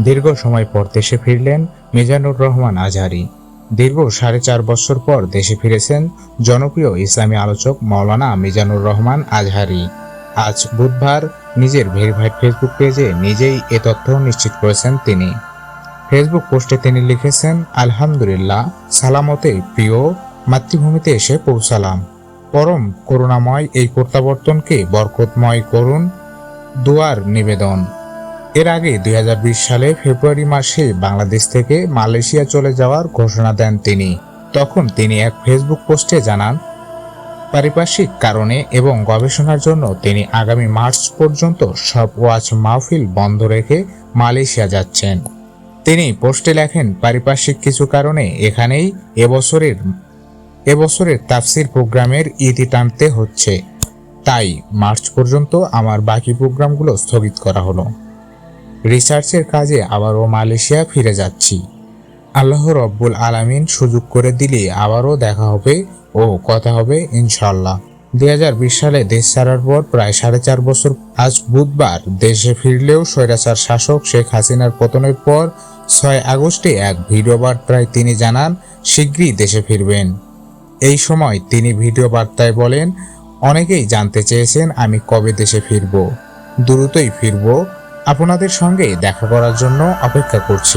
দীর্ঘ সময় পর দেশে ফিরলেন মিজানুর রহমান আজহারি। দীর্ঘ সাড়ে চার বছর পর দেশে ফিরেছেন জনপ্রিয় ইসলামী আলোচক মৌলানা মিজানুর রহমান আজহারি। আজ বুধবার নিজের ভেরিফাইড ফেসবুক পেজে নিজেই এ তথ্য নিশ্চিত করেছেন তিনি। ফেসবুক পোস্টে তিনি লিখেছেন, আলহামদুলিল্লাহ, সালামতে প্রিয়, মাতৃভূমিতে এসে পৌঁছালাম। পরম করুণাময় এই প্রত্যাবর্তনকে বরকতময় করুন। দুয়ার নিবেদন। এর আগে দুই হাজার বিশ সালে ফেব্রুয়ারি মাসে বাংলাদেশ থেকে মালয়েশিয়া চলে যাওয়ার ঘোষণা দেন তিনি। তখন তিনি এক ফেসবুক পোস্টে জানান, পারিপার্শ্বিক কারণে এবং গবেষণার জন্য তিনি আগামী মার্চ পর্যন্ত সব ওয়াচ মাহফিল বন্ধ রেখে মালয়েশিয়া যাচ্ছেন। তিনি পোস্টে লেখেন, পারিপার্শ্বিক কিছু কারণে এখানেই এবছরের এবছরের তাফসির প্রোগ্রামের ইতি টানতে হচ্ছে। তাই মার্চ পর্যন্ত আমার বাকি প্রোগ্রামগুলো স্থগিত করা হলো। রিসার্চের কাজে আবারও মালয়েশিয়া ফিরে যাচ্ছি। আল্লাহ রব্বুল আলামিন সুযোগ করে দিলে আবারও দেখা হবে ও কথা হবে ইনশাল্লাহ দু হাজার বিশ সালে দেশ ছাড়ার পর প্রায় সাড়ে চার বছর আজ বুধবার দেশে ফিরলেও স্বৈরাচার শাসক শেখ হাসিনার পতনের পর ছয় আগস্টে এক ভিডিও বার্তায় তিনি জানান, শীঘ্রই দেশে ফিরবেন। এই সময় তিনি ভিডিও বার্তায় বলেন, অনেকেই জানতে চেয়েছেন আমি কবে দেশে ফিরব। দ্রুতই ফিরব। আপনাদের সঙ্গে দেখা করার জন্য অপেক্ষা করছি।